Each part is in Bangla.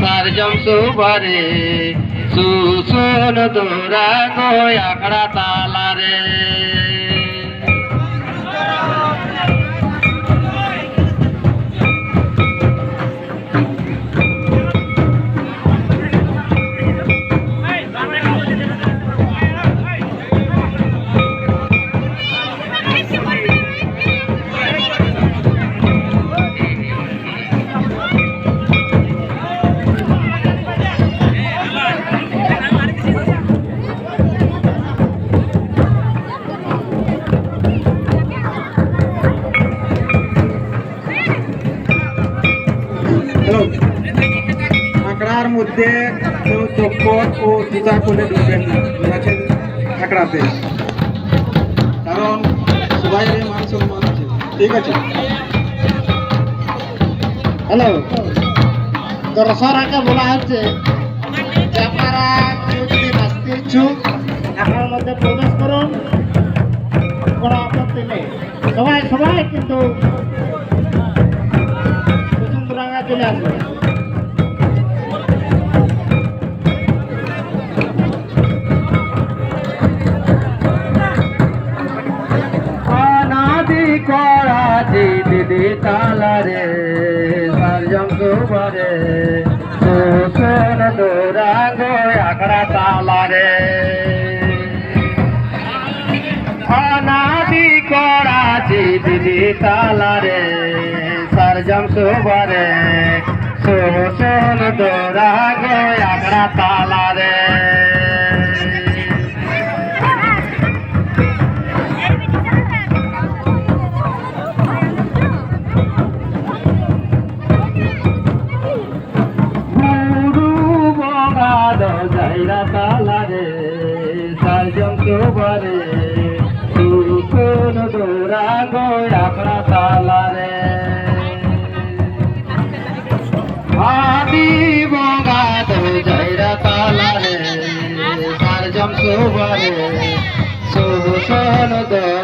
সারজম সুবারে সুসুন দোরা গো তালারে। হ্যালো আঁকড়ার মধ্যে চপ্পল ও জুতা করে ঢুকবেন না। বুঝাচ্ছেন আঁকড়াতে কারণ সবাই মান সম্মান আছে। ঠিক আছে? হ্যালো রসরাকে বলা হচ্ছে সবাই সবাই কিন্তু চলে আসবে। সারজম সুবারে সুসুন দোরা গো আকড়া তালারে অনাদি করাছি দিদি তালারে সারজম সুবারে সাজম সুবারে সুসুন দোরা গো আকড়া তালারে। আদি বগাদ জাইরা তালারে সাজম সুবারে সুসুন দোরা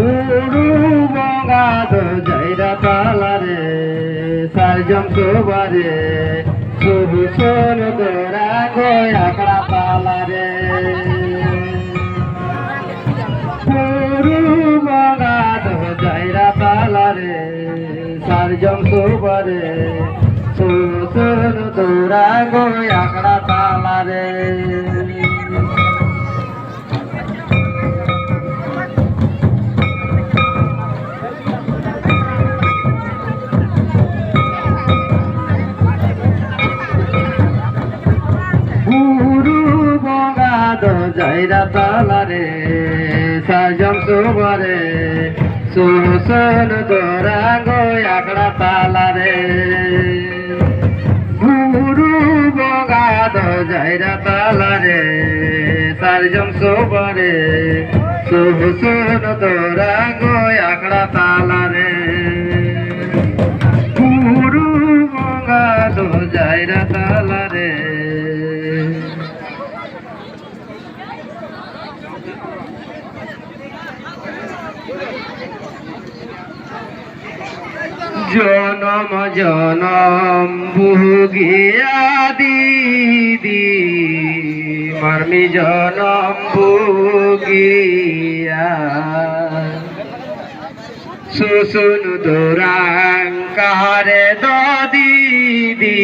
গুরু বঙ্গাদ জৈরা তালারে সারজম সুবারে শুভু সোন তোরা গোয়াকড়া তালারে গুরু বঙ্গাদ জৈরা তালারে সারজম সুবারে শুভু সোন তোরা গোয়াকড়া তালারে জাইরা তালারে সাজম সুবরে সুসন দোরা গো আকড়া তালারে গুরু বগাদ জাইরা তালারে সাজম সুবরে দোরা গো জনম জনম বুগিয়া দিদি। মার্মি জনম বুগিয়া সুসুন দোরাঙ্গ কাহারে দিদি।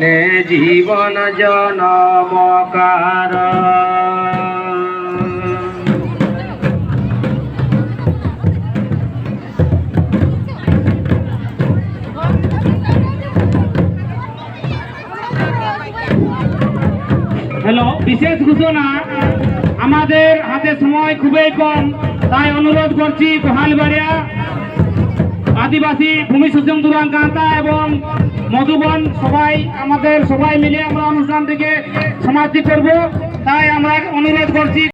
নে জীবন জনম কার হ্যালো, বিশেষ ঘোষণা, আমাদের হাতে সময় খুবই কম, তাই অনুরোধ করছি কোহালবাড়িয়া আদিবাসী ভূমি সুজন দুরান কান্তা এবং মধুবন সবাই, আমাদের সবাই মিলে আমরা অনুষ্ঠানটিকে সমাপ্তি করব, তাই আমরা অনুরোধ করছি